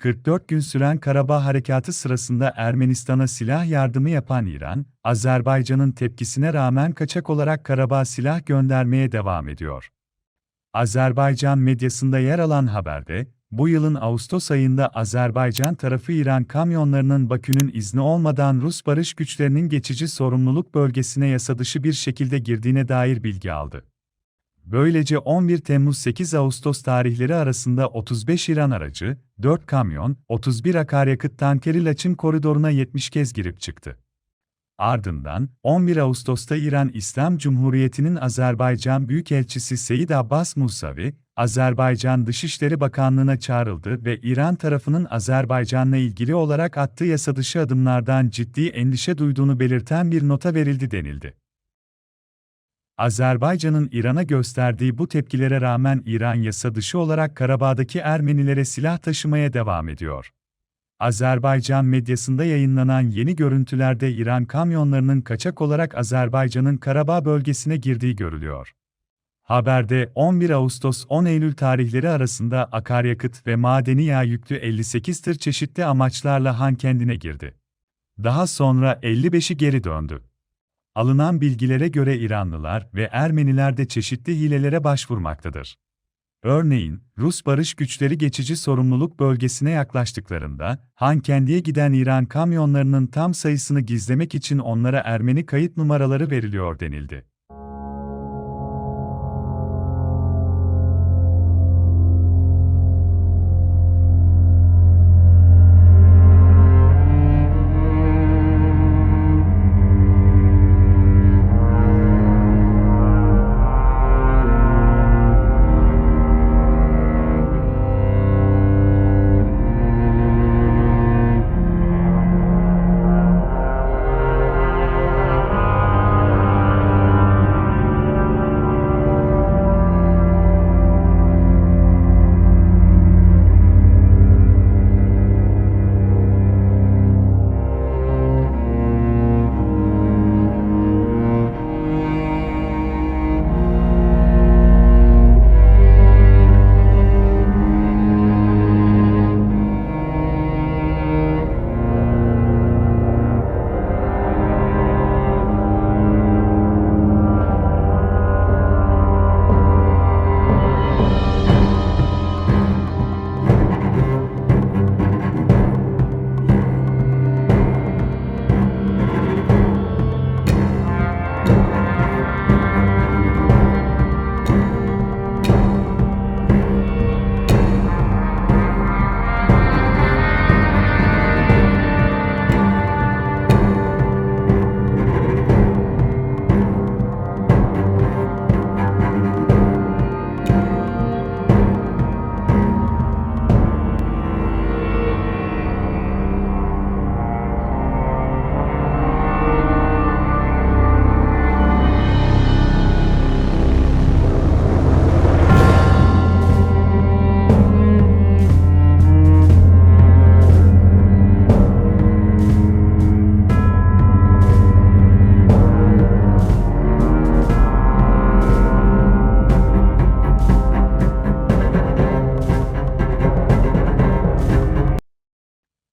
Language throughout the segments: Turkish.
44 gün süren Karabağ Harekatı sırasında Ermenistan'a silah yardımı yapan İran, Azerbaycan'ın tepkisine rağmen kaçak olarak Karabağ silah göndermeye devam ediyor. Azerbaycan medyasında yer alan haberde, bu yılın Ağustos ayında Azerbaycan tarafı İran kamyonlarının Bakü'nün izni olmadan Rus barış güçlerinin geçici sorumluluk bölgesine yasadışı bir şekilde girdiğine dair bilgi aldı. Böylece 11 Temmuz-8 Ağustos tarihleri arasında 35 İran aracı, 4 kamyon, 31 akaryakıt tankeri Laçın koridoruna 70 kez girip çıktı. Ardından, 11 Ağustos'ta İran İslam Cumhuriyeti'nin Azerbaycan Büyükelçisi Seyid Abbas Musavi, Azerbaycan Dışişleri Bakanlığı'na çağrıldı ve İran tarafının Azerbaycan'la ilgili olarak attığı yasadışı adımlardan ciddi endişe duyduğunu belirten bir nota verildi denildi. Azerbaycan'ın İran'a gösterdiği bu tepkilere rağmen İran yasa dışı olarak Karabağ'daki Ermenilere silah taşımaya devam ediyor. Azerbaycan medyasında yayınlanan yeni görüntülerde İran kamyonlarının kaçak olarak Azerbaycan'ın Karabağ bölgesine girdiği görülüyor. Haberde 11 Ağustos-10 Eylül tarihleri arasında akaryakıt ve madeni yağ yüklü 58 tır çeşitli amaçlarla Han kendine girdi. Daha sonra 55'i geri döndü. Alınan bilgilere göre İranlılar ve Ermeniler de çeşitli hilelere başvurmaktadır. Örneğin, Rus barış güçleri geçici sorumluluk bölgesine yaklaştıklarında, Hankendi'ye giden İran kamyonlarının tam sayısını gizlemek için onlara Ermeni kayıt numaraları veriliyor denildi.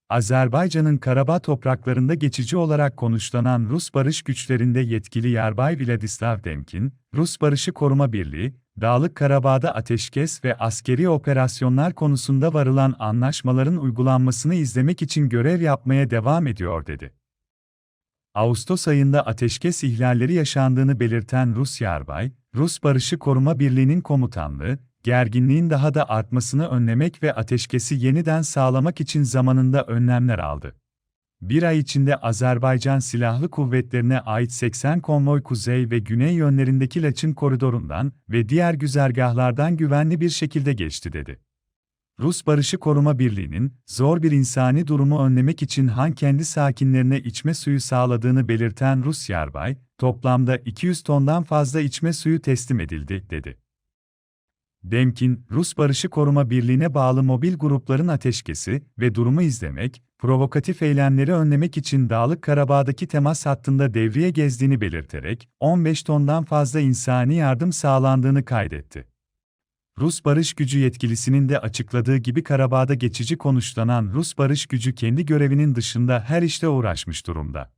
Azerbaycan'ın Karabağ topraklarında geçici olarak konuşlanan Rus barış güçlerinde yetkili Yarbay Vladislav Demkin, Rus Barışı Koruma Birliği, Dağlık Karabağ'da ateşkes ve askeri operasyonlar konusunda varılan anlaşmaların uygulanmasını izlemek için görev yapmaya devam ediyor dedi. Ağustos ayında ateşkes ihlalleri yaşandığını belirten Rus Yarbay, Rus Barışı Koruma Birliği'nin komutanlığı, gerginliğin daha da artmasını önlemek ve ateşkesi yeniden sağlamak için zamanında önlemler aldı. Bir ay içinde Azerbaycan Silahlı Kuvvetlerine ait 80 konvoy kuzey ve güney yönlerindeki Laçın koridorundan ve diğer güzergahlardan güvenli bir şekilde geçti dedi. Rus Barışı Koruma Birliği'nin zor bir insani durumu önlemek için Han kendi sakinlerine içme suyu sağladığını belirten Rus yarbay, toplamda 200 tondan fazla içme suyu teslim edildi, dedi. Demkin, Rus Barışı Koruma Birliği'ne bağlı mobil grupların ateşkesi ve durumu izlemek, provokatif eylemleri önlemek için Dağlık Karabağ'daki temas hattında devriye gezdiğini belirterek, 15 tondan fazla insani yardım sağlandığını kaydetti. Rus barış gücü yetkilisinin de açıkladığı gibi Karabağ'da geçici konuşlanan Rus barış gücü kendi görevinin dışında her işte uğraşmış durumda.